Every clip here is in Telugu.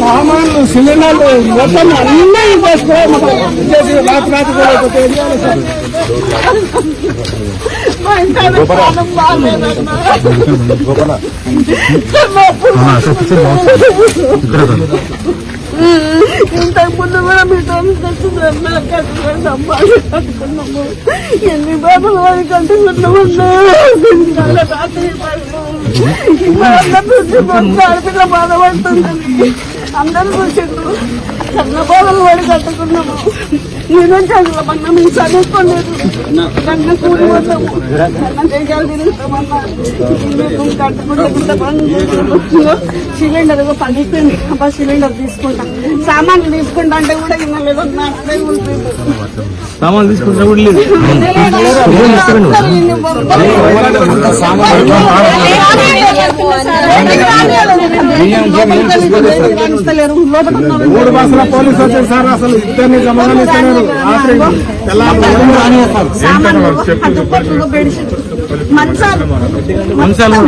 సామాన్లు సిలిండర్లు మొత్తం అన్నీ చేసుకో చేసి రాత్రి రాత్రి కూడా ఇంతకుముందు తెలియాలి మీ మా ఇంట్లో ప్రాణం కూడా మీతో కట్టుకున్నాము ఎన్ని బాబులు వారి కట్టుకున్నామన్నా రాత్రి బాధపడుతుంది. అందరూ చూసిండ్రు చిన్న బాధలు వాడి కట్టుకున్నాము. నేను చదువులమన్నా మేము చదువుకోలేదు కన్న కూలి పోతాము. కన్న దేశాలు తిరుగుతామన్నా మేము కట్టుకుంటే ఇంత పని చేస్తున్నాము. సిలిండర్ ఏదో పగిలిపోయింది. అబ్బా సిలిండర్ తీసుకుంటా. సామాన్లు తీసుకుంటా అంటే కూడా అక్కడే ఉంటుంది సామాన్లు తీసుకుంటే కూడా లేదు. మూడు బస్సుల పోలీసు వచ్చారు సార్ అసలు ఇద్దరిని గమనిస్తున్నారు రాత్రి మంచాలు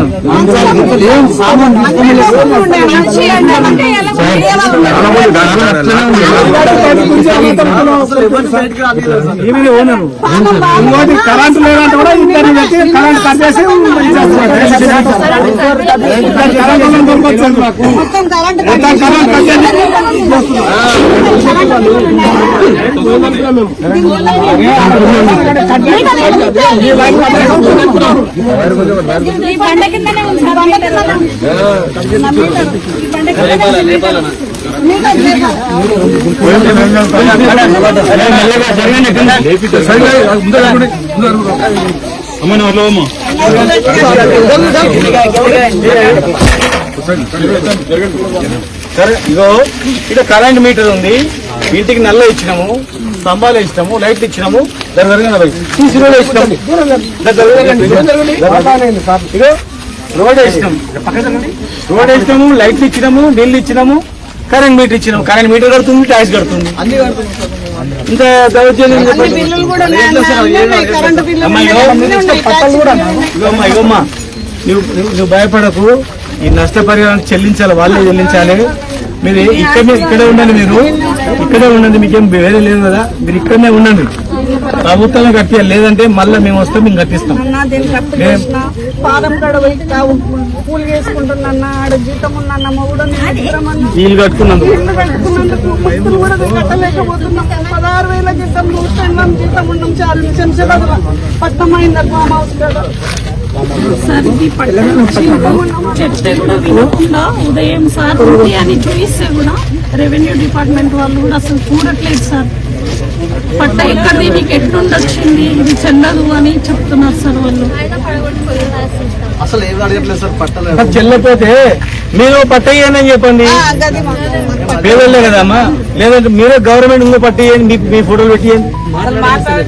ఇంకోటి కరెంట్ లేదంటే కూడా ఇద్దరిని పెట్టి కరెంట్ కట్ చేసి మొత్తం కరెంట్ కట్ చేసి సరే ఇగో ఇక్కడ కరెంట్ మీటర్ ఉంది. ఇంటికి నల్ల ఇచ్చినాము స్తంభాలు ఇచ్చినాము లైట్లు ఇచ్చినాము. రోడ్ వేసినాం. రోడ్ వేసినాము లైట్లు ఇచ్చినాము నీళ్ళు ఇచ్చినాము కరెంట్ మీటర్ ఇచ్చినాము. కరెంట్ మీటర్ కడుతుంది ట్యాక్స్ కడుతుంది. ఇంత దౌర్జన్యం నువ్వు నువ్వు నువ్వు భయపడకు. ఈ నష్టపరిహారం చెల్లించాలి వాళ్ళే చెల్లించాలి. మీరు ఇక్కడనే ఇక్కడే ఉండండి మీరు. ఇక్కడే ఉండండి మీకేం వేరే లేదు కదా. మీరు ఇక్కడనే ఉండండి. ప్రభుత్వమే కట్టియాలి లేదంటే మళ్ళీ మేము వస్తాం మేము కట్టిస్తాం. పూలు చేసుకుంటున్నా ఆడ జీతం మొగుడు కట్టుకున్నందుకు. ఇల్లు కూడా కట్టలేకపోతున్నాం. పదహారు వేల జీతం జీతం ఉన్నాం. చాలు శంషాబాద్ పట్టం అయింది ఫామ్ హౌస్ కదా చెప్తే కూడా వినకుండా ఉదయం సార్ అని చూపిస్తే కూడా రెవెన్యూ డిపార్ట్మెంట్ వాళ్ళు కూడా అసలు చూడట్లేదు సార్. పట్ట ఎక్కడిది? నీకు ఎట్లుండొచ్చింది ఇది చెల్లదు అని చెప్తున్నారు సార్ వాళ్ళు. మరి చెల్లపోతే మీరు చెప్పండి. గది మాకు- మాకు పేదోళ్ళే కదమ్మా లేదంటే మీరే గవర్నమెంట్ ఇంకో పట్టేయండి మీ మీ ఫోటోలు పెట్టియండి అసలు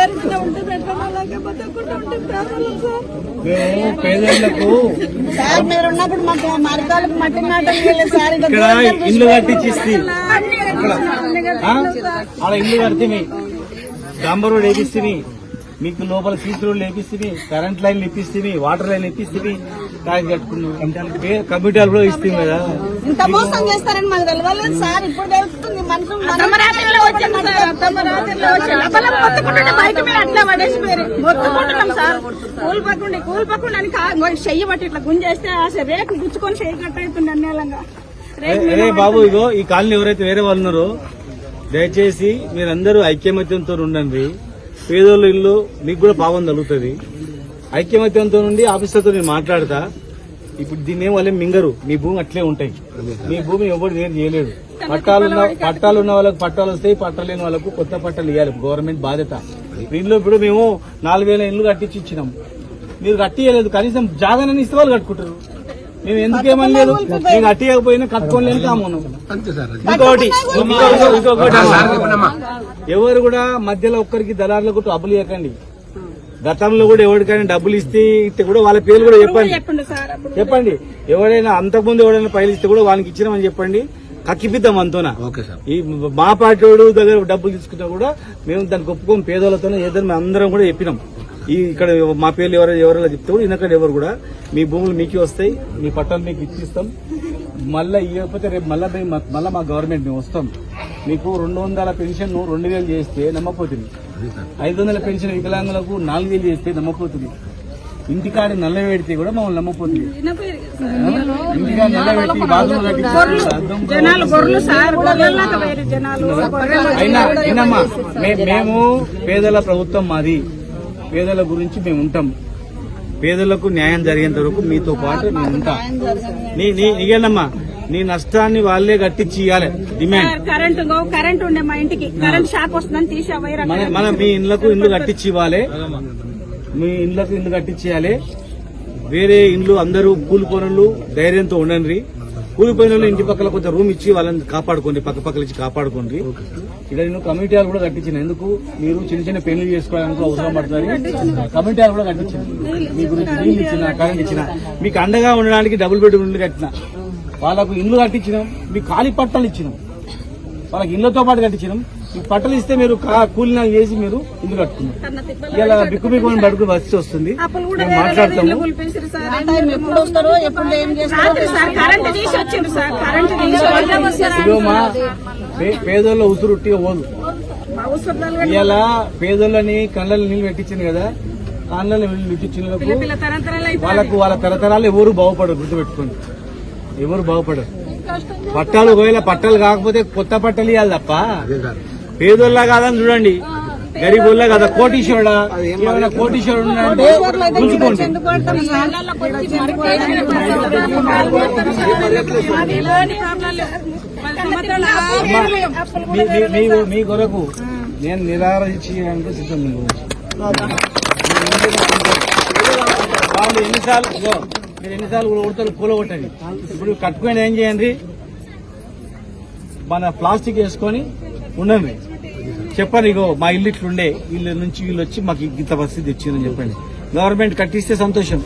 మాట్లాడి నీ పేరు ఇట్లా ఉంటే పెట్టడం లేకపోతే కూడా ఉంటే పేదలు సార్. మేము పేదోళ్ళకు సార్ మీరు ఉన్నప్పుడు మాకు మరకాలకు మట్టి మాటలు వేయలేదు సార్. ఇక ఇక్కడ దూరం ఇల్లు సార్. ఆడ ఇల్లు కడితే డాంబర్ రోడ్ వేపిస్తే మీకు లోపల సీసీ రోడ్లు వేపిస్తే కరెంట్ లైన్లు ఇప్పిస్తే వాటర్ లైన్ ఇప్పిస్తే కాయ కట్టుకున్నాం. కంప్యూటర్ కూడా ఇస్తాం కదా. ఇంత మోసం చేస్తారని మాకు సార్. ఇప్పుడు తెలుస్తుంది మనుషులు అట్లా పడేసిపోయారు. మొత్తుకుంటున్నాం సార్. అని కా- చెయ్యి బట్టి ఇట్లా గుంజేస్తే అసలు రేకు గుచ్చుకొని చెయ్యి కట్ అవుతుంది అన్నేలంగా రేకు అరే బాబు ఇగో ఈ కాలనీ ఎవరైతే వేరే వాళ్ళు ఉన్నారో దయచేసి మీరందరూ ఐక్యమత్యంతో ఉండండి. పేదోళ్ళ ఇల్లు మీకు కూడా పాపం తగులుతుంది. ఐక్యమత్యంతో నుండి ఆఫీసర్తో నేను మాట్లాడతా. ఇప్పుడు దీన్ని ఏం వాళ్ళే మింగరు. మీ భూమి అట్లే ఉంటాయి. మీ భూమి ఎవరు నేను చేయలేడు పట్టాలు ఉన్న పట్టాలు ఉన్న వాళ్ళకి పట్టాలు వస్తాయి పట్టాలు లేని వాళ్ళకు కొత్త పట్టాలు ఇవ్వాలి గవర్నమెంట్ బాధ్యత. దీనిలో ఇప్పుడు మేము నాలుగు వేల ఇల్లు కట్టించి ఇచ్చినాం. మీరు కట్టియలేదు కనీసం జాగానని ఇస్తే వాళ్ళు కట్టుకుంటారు. మేము ఎందుకు ఏమనలేదు? మేము కట్టియకపోయినా కట్టుకోలేని కామను ఇంకొకటి ఇంకొకటి ఎవరు కూడా మధ్యలో ఒక్కరికి దళారులకు డబ్బులు ఇవ్వకండి గతంలో కూడా ఎవరికైనా డబ్బులు ఇస్తే ఇస్తే కూడా వాళ్ళ పేర్లు కూడా చెప్పండి. చెప్పండి సార్ అప్పుడు చెప్పండి. ఎవరైనా అంతకుముందు ఎవరైనా పైలు ఇస్తే కూడా వాళ్ళకి ఇచ్చినామని చెప్పండి. కక్కిపిద్దాం అంతోనా. ఈ మా పార్టీ దగ్గర డబ్బులు తీసుకున్నా కూడా మేము దానికి ఒప్పుకోం పేదోళ్ళతోనే ఏదైనా మేము అందరం కూడా చెప్పినాం. ఈ ఇక్కడ మా పేర్లు ఎవరు ఎవరైనా చెప్తే కూడా ఇనక్కడ ఎవరు కూడా. మీ భూములు మీకే వస్తాయి. మీ పట్టాలు మీకు ఇచ్చిస్తాం మళ్ళీ ఇవ్వకపోతే రేపు మళ్ళీ మేము మళ్ళీ మా గవర్నమెంట్ మేము వస్తాం. మీకు రెండు వందల పెన్షన్ రెండు వేలు చేస్తే నమ్మపోతుంది ఐదు వందల పెన్షన్ వికలాంగులకు నాలుగు వేలు చేస్తే నమ్మపోతుంది ఇంటికాడ నల్ల పెడితే కూడా మమ్మల్ని నమ్మపోతుంది ఇంటికాడ నల్ల పెట్టి అయినమ్మా మేము పేదల ప్రభుత్వం మాది పేదల గురించి మేము ఉంటాం పేదలకు న్యాయం జరిగేంత వరకు మీతో పాటు మేము ఉంటాం నీ నీ నీకేనమ్మా నీ నష్టాన్ని వాళ్ళే కట్టించి ఇవ్వాలి డిమాండ్ కరెంట్ కరెంట్ ఉండే మా ఇంటికి. కరెంట్ షాక్ వస్తుందని తీసి మన మీ ఇళ్ళకు ఇల్లు కట్టించి ఇవ్వాలి మీ ఇళ్ళకు ఇల్లు కట్టించేయాలి వేరే ఇండ్లు అందరూ కూలిపోయినోళ్ళు ధైర్యంతో ఉండండి. కూలిపోయిన ఇంటి పక్కల కొంచెం రూమ్ ఇచ్చి వాళ్ళని కాపాడుకోండి పక్క పక్కల ఇచ్చి కాపాడుకోండి. ఇక్కడ నేను కమిటీ హాల్ కూడా కట్టించిన. ఎందుకు? మీరు చిన్న చిన్న పెళ్ళి చేసుకోవడానికి అవసరం పడుతుంది. కమిటీ హాల్ కూడా కట్టించిన. మీ గురించి ఇచ్చిన కరెంట్ ఇచ్చిన. మీకు అండగా ఉండడానికి డబుల్ బెడ్రూమ్ కట్టిన. వాళ్ళకు ఇల్లు కట్టించినాం మీకు ఖాళీ పట్టాలు ఇచ్చినాం. వాళ్ళకి ఇళ్ళతో పాటు కట్టించినాం. మీకు పట్టలు ఇస్తే మీరు కా- కూలినా చేసి మీరు ఇల్లు కట్టుకున్నారు. ఇలా బిక్కు బిక్కు బడుకు వచ్చి వస్తుంది. మేము మాట్లాడతాము. ఎప్పుడు వస్తారో ఎప్పుడు ఏం చేస్తారో రాత్రి సార్ కరెంట్ తీసి వచ్చిండ్రు సార్. కరెంట్ తీసి ఇదిగో మా పే- పేదోళ్ళ ఉసురు పోదు. ఇలా పేదోళ్ళని కళ్ళని నీళ్ళు పెట్టించింది కదా కళ్ళని నీళ్ళు పెట్టించిన వాళ్ళకు వాళ్ళ తరతరాలు ఎవరు బాగుపడరు గుర్తుపెట్టుకోండి. ఎవరు బాగుపడరు. పట్టాలు ఒకవేళ పట్టాలు కాకపోతే కొత్త పట్టాలు ఇవ్వాలి తప్ప. పేదోళ్ళ కాదని చూడండి. గరీబుల్లా కదా? కోటీశ్వరుడా? ఏమైనా కోటీశ్వరుడు ఉన్నాడంటే గుంజుకోండి మీ- మీ- మీ- మీ కొరకు నేను నిరాకరించడానికి సిద్ధం వాళ్ళు ఎన్నిసార్లు మీరు ఎన్నిసార్లు కూడా ఉడతలు కూలగొట్టండి ఇప్పుడు కట్టుకొని ఏం చేయండి? మన ప్లాస్టిక్ వేసుకొని ఉండండి. చెప్పండి ఇగో మా ఇల్లు ఇట్లుండే ఇల్లు నుంచి వీళ్ళు వచ్చి మాకు ఇంత పరిస్థితి ఇచ్చిందని చెప్పండి. గవర్నమెంట్ కట్టిస్తే సంతోషం.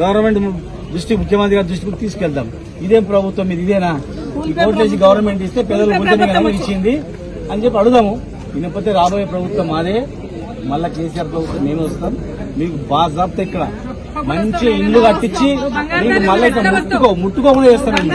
గవర్నమెంట్ దృష్టి ముఖ్యమంత్రి గారి దృష్టికి తీసుకెళ్దాం. ఇదేం ప్రభుత్వం ఇది ఇదేనా? ఈ కోట్లేసి గవర్నమెంట్ ఇస్తే పేదలు గుంటనే ఇచ్చింది. అని చెప్పి అడుగుదాము. వినకపోతే రాబోయే ప్రభుత్వం మాదే. మళ్ళా కేసీఆర్ ప్రభుత్వం నేను వస్తాం మీకు బాగా ఇక్కడ. మంచి ఇల్లు కట్టించి మీకు మళ్ళీ ముట్టుకో ముట్టుకోకుండా చేస్తానండి.